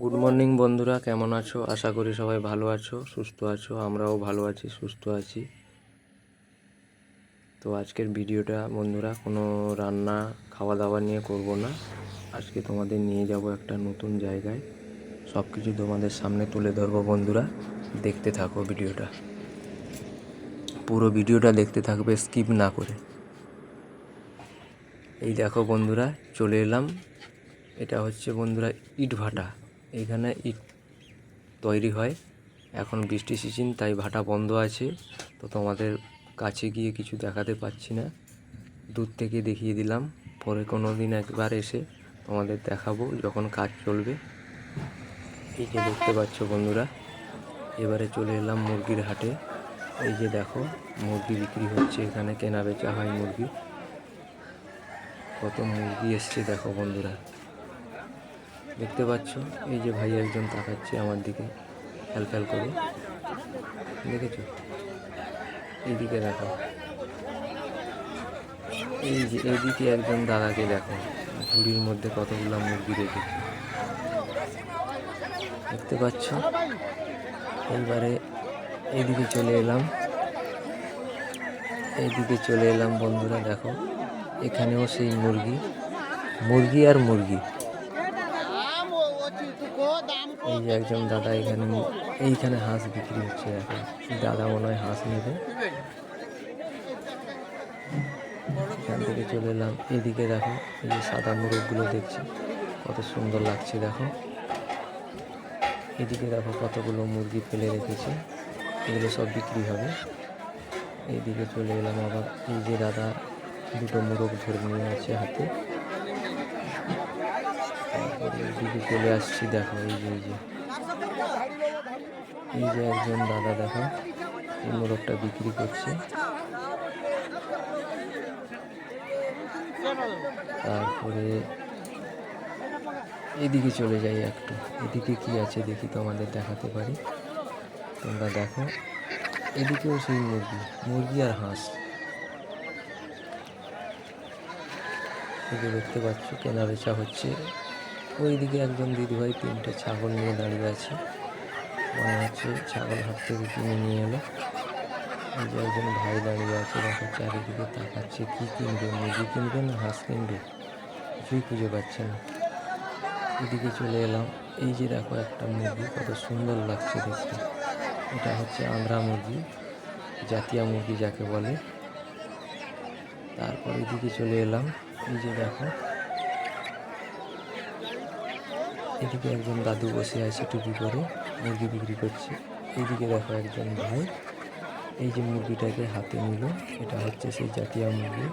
Good morning বন্ধুরা, কেমন আছো? আশা করি সবাই ভালো আছো, সুস্থ আছো, আমরাও ভালো আছি, সুস্থ আছি। তো আজকের ভিডিওটা, বন্ধুরা, কোনো রান্না খাওয়া দাওয়া নিয়ে করব না। আজকে তোমাদের নিয়ে যাব একটা নতুন জায়গায়। সব কিছু তোমাদের সামনে তুলে ধরবো, বন্ধুরা। দেখতে থাকো ভিডিওটা। পুরো ভিডিওটা দেখতে থাকবে, স্কিপ না করে। এই দেখো, বন্ধুরা, চলে এলাম। এটা হচ্ছে, বন্ধুরা ইট ভাটা এইখানে ইট তৈরি হয়। এখন বৃষ্টি সিজন তাই ভাটা বন্ধ আছে। তো তোমাদের কাছে গিয়ে কিছু দেখাতে পাচ্ছি না। দূর থেকে দেখিয়ে দিলাম। পরে কোনো দিন একবার এসে তোমাদের দেখাবো যখন কাজ চলবে। এই যে দেখতে পাচ্ছ বন্ধুরা, এবারে চলে এলাম মুরগির হাটে। এই যে দেখো, মুরগি বিক্রি হচ্ছে। এখানে কেনা বেচা হয় মুরগি। কত মুরগি এসছে দেখো বন্ধুরা। দেখতে পাচ্ছ? এই যে ভাই একজন তাকাচ্ছে আমার দিকে ফ্যাল করে। দেখেছ? এইদিকে দেখো। এই যে এইদিকে একজন দাদাকে দেখো। ঝুড়ির মধ্যে কতগুলো মুরগি রেখেছে। দেখতে পাচ্ছ? এইবারে এইদিকে চলে এলাম। এইদিকে চলে এলাম বন্ধুরা, দেখো। এখানেও সেই মুরগি। মুরগি আর মুরগি। এই যে একজন দাদা এখানে এইখানে হাঁস বিক্রি হচ্ছে এখন। দাদা মনে হয় হাঁস নেবে। এখান থেকে চলে এলাম। এদিকে দেখো, এই যে সাদা মুরগগুলো দেখছি, কত সুন্দর লাগছে দেখো। এদিকে দেখো কতগুলো মুরগি ফেলে রেখেছে, এগুলো সব বিক্রি হবে। এইদিকে চলে এলাম আবার, এই যে দাদা দুটো মুরগ ধরে নিয়ে আছে হাতে। তারপরে চলে আসছি, দেখো, এই যে এই যে। এই যে একজন দাদা, দেখো, এই মোরগটা বিক্রি করছে। তারপরে এদিকে চলে যাই একটু। এদিকে কি আছে দেখি তোমাদের দেখাতে পারি। তোমরা দেখো, এদিকেও সেই মুরগি মুরগি আর হাঁস। দেখতে পাচ্ছ কেনা বেচা হচ্ছে। ওইদিকে একজন দিদিভাই তিনটে ছাগল নিয়ে দাঁড়িয়ে আছে। মনে হচ্ছে ছাগল হাট থেকে কিনে নিয়ে এলো। যে একজন ভাই দাঁড়িয়ে আছে, দেখো চারিদিকে তাকাচ্ছে, কী কিনবে মুরগি কিনবে না হাঁস কিনবে কিছুই খুঁজে পাচ্ছে না। এদিকে চলে এলাম। এই যে দেখো একটা মুরগি, কত সুন্দর লাগছে দেখতে। এটা হচ্ছে আন্ধ্রা মুরগি, জাতীয় মুরগি যাকে বলে। তারপর এদিকে চলে এলাম। এই যে দেখো এদিকে একজন দাদু বসে আছে টুপি করে মুরগি বিক্রি করছে। এইদিকে দেখো একজন ভাই, এই যে মুরগিটাকে হাতে নিল, এটা হচ্ছে সেই জাতীয় মুরগি।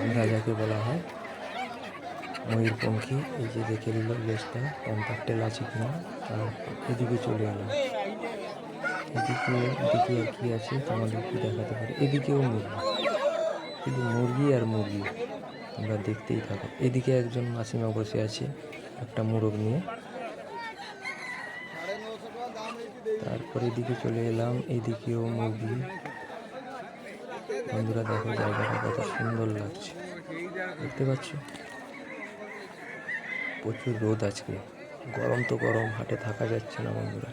আমরা যাকে বলা হয় ময়ূরপঙ্খী, এই যে দেখে নিল লেজটা কন্ট্যাক্টেল আছে কিনা আর এদিকে চলে এলো। এদিকে এদিকে আর কি আছে তোমাদের একটু দেখাতে পারে। এদিকেও মুরগি কিন্তু মুরগি আর মুরগি, তোমরা দেখতেই থাকো। এদিকে একজন মাসিমা বসে আছে একটা মোরগ নিয়ে। তারপর এদিকে চলে এলাম, এদিকেও মুরগি। বন্ধুরা, দেখো, জায়গাটা কত সুন্দর লাগছে। দেখতে পাচ্ছ? প্রচুর রোদ আজকে। গরম তো গরম, হাটে থাকা যাচ্ছে না বন্ধুরা।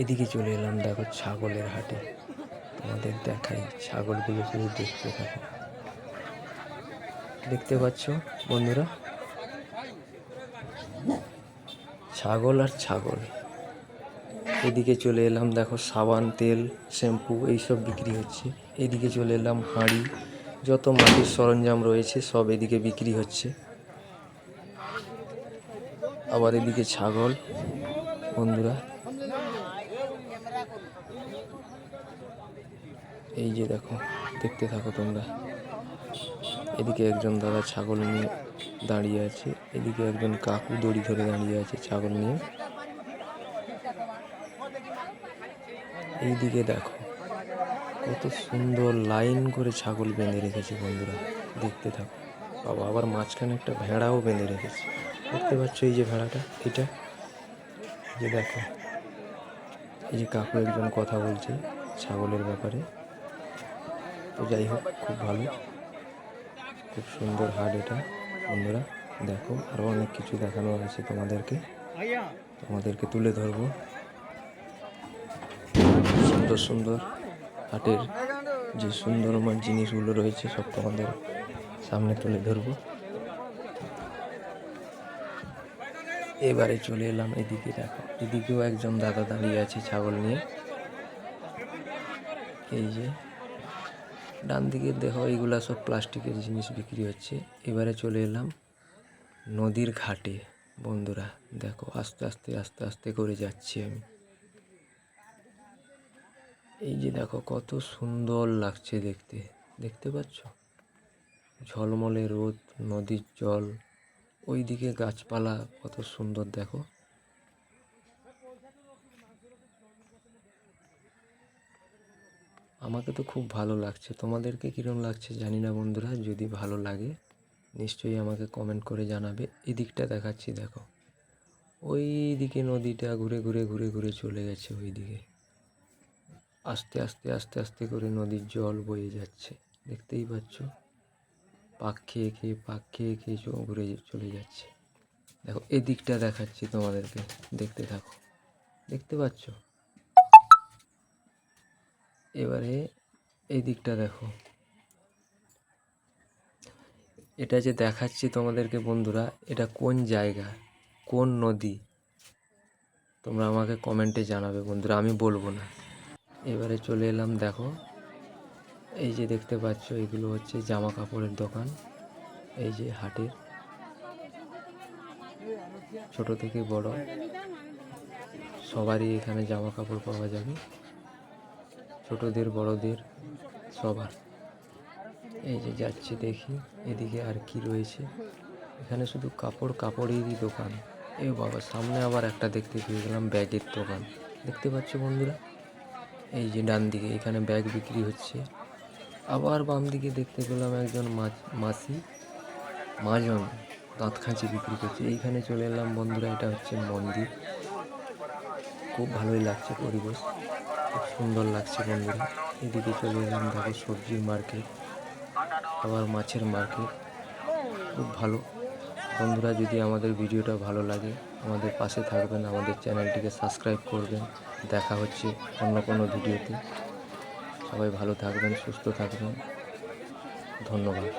এদিকে চলে এলাম, দেখো, ছাগলের হাটে। তোমাদের দেখাই, ছাগলগুলো শুধু দেখতে থাকো। দেখতে পাচ্ছ বন্ধুরা? ছাগল আর ছাগল। এদিকে চলে এলাম, দেখো, সাবান, তেল, শ্যাম্পু, এইসব বিক্রি হচ্ছে। এদিকে চলে এলাম, হাঁড়ি, যত মাটির সরঞ্জাম রয়েছে, সব এদিকে বিক্রি হচ্ছে। আবার এদিকে ছাগল, বন্ধুরা। এই যে দেখো, দেখতে থাকো তোমরা। এদিকে একজন দাদা ছাগল নিয়ে দাঁড়িয়ে আছে। এদিকে একজন কাকু দড়ি ধরে দাঁড়িয়ে আছে, ছাগল নিয়ে। এইদিকে দেখো, কত সুন্দর লাইন করে ছাগল বেঁধে রেখেছে বন্ধুরা, দেখতে থাকো। বাবা, আবার মাঝখানে একটা ভেড়াও বেঁধে রেখেছে। দেখতে পাচ্ছ এই যে ভেড়াটা, এটা? যে দেখো, এই যে কাকু একজন কথা বলছে ছাগলের ব্যাপারে। তো যাই হোক, খুব ভালো। খুব সুন্দর হাট এটা, বন্ধুরা। দেখো আরও অনেক কিছু দেখানো আছে তোমাদেরকে। তোমাদেরকে তুলে ধরবো। সুন্দর সুন্দর হাটের যে সুন্দরমান জিনিসগুলো রয়েছে, সব তোমাদের সামনে তুলে ধরবো। এবারে চলে এলাম এদিকে, দেখো, এদিকেও একজন দাদা দাঁড়িয়ে আছে ছাগল নিয়ে। এই যে ডান দিকে দেখো, এইগুলা সব প্লাস্টিকের জিনিস বিক্রি হচ্ছে। এবারে চলে এলাম নদীর ঘাটে। বন্ধুরা, দেখো, আস্তে আস্তে আস্তে আস্তে করে যাচ্ছি আমি। এই যে দেখো, কত সুন্দর লাগছে দেখতে। দেখতে পাচ্ছ? ঝলমলে রোদ, নদীর জল, ওইদিকে গাছপালা কত সুন্দর, দেখো। আমাকে তো খুব ভালো লাগছে। তোমাদেরকে কীরকম লাগছে জানি না বন্ধুরা, যদি ভালো লাগে। নিশ্চয়ই আমাকে কমেন্ট করে জানাবে। এই দিকটা দেখাচ্ছি, দেখো। ওই দিকে নদীটা ঘুরে ঘুরে ঘুরে ঘুরে চলে গেছে ওই দিকে আস্তে আস্তে আস্তে আস্তে করে নদীর জল বয়ে যাচ্ছে। দেখতেই পাচ্ছ? পাক খেয়ে খেয়ে, পাক খেয়ে খেয়ে ঘুরে চলে যাচ্ছে। দেখো, এদিকটা দেখাচ্ছি তোমাদেরকে। দেখতে থাকো। দেখতে পাচ্ছ? এবারে এই দিকটা দেখো। এটা যে দেখাচ্ছি তোমাদেরকে বন্ধুরা, এটা কোন জায়গা? কোন নদী? তোমরা আমাকে কমেন্টে জানাবে বন্ধুরা, আমি বলব না। এবারে চলে এলাম, দেখো। এই যে দেখতে পাচ্ছ, এগুলো হচ্ছে জামা কাপড়ের দোকান। এই যে হাটের। ছোট থেকে বড়। সবারই এখানে জামা কাপড় পাওয়া যাবে। ছোটদের, বড়দের, সবার। এই যে যাচ্ছি দেখি, এদিকে আর কি রয়েছে? এখানে শুধু কাপড় কাপড়েরই দোকান। এ বাবা, সামনে আবার একটা দেখতে পেয়ে গেলাম, ব্যাগের দোকান। দেখতে পাচ্ছ বন্ধুরা? এই যে ডান দিকে, এখানে ব্যাগ বিক্রি হচ্ছে। আবার বাম দিকে দেখতে পেলাম একজন মাসি, মাজন, দাঁত খাঁচি বিক্রি করছে। এইখানে চলে এলাম বন্ধুরা, এটা হচ্ছে মন্দির। খুব ভালোই লাগছে পরিবেশ। খুব সুন্দর লাগছে বন্ধুরা। এদিকে চলে এলাম, দেখো সবজির মার্কেট। আবার মাছের মার্কেট। খুব ভালো। বন্ধুরা, যদি আমাদের ভিডিওটা ভালো লাগে, আমাদের পাশে থাকবেন, আমাদের চ্যানেলটিকে সাবস্ক্রাইব করবেন। দেখা হচ্ছে অন্য কোনো ভিডিওতে। সবাই ভালো থাকবেন, সুস্থ থাকবেন। ধন্যবাদ।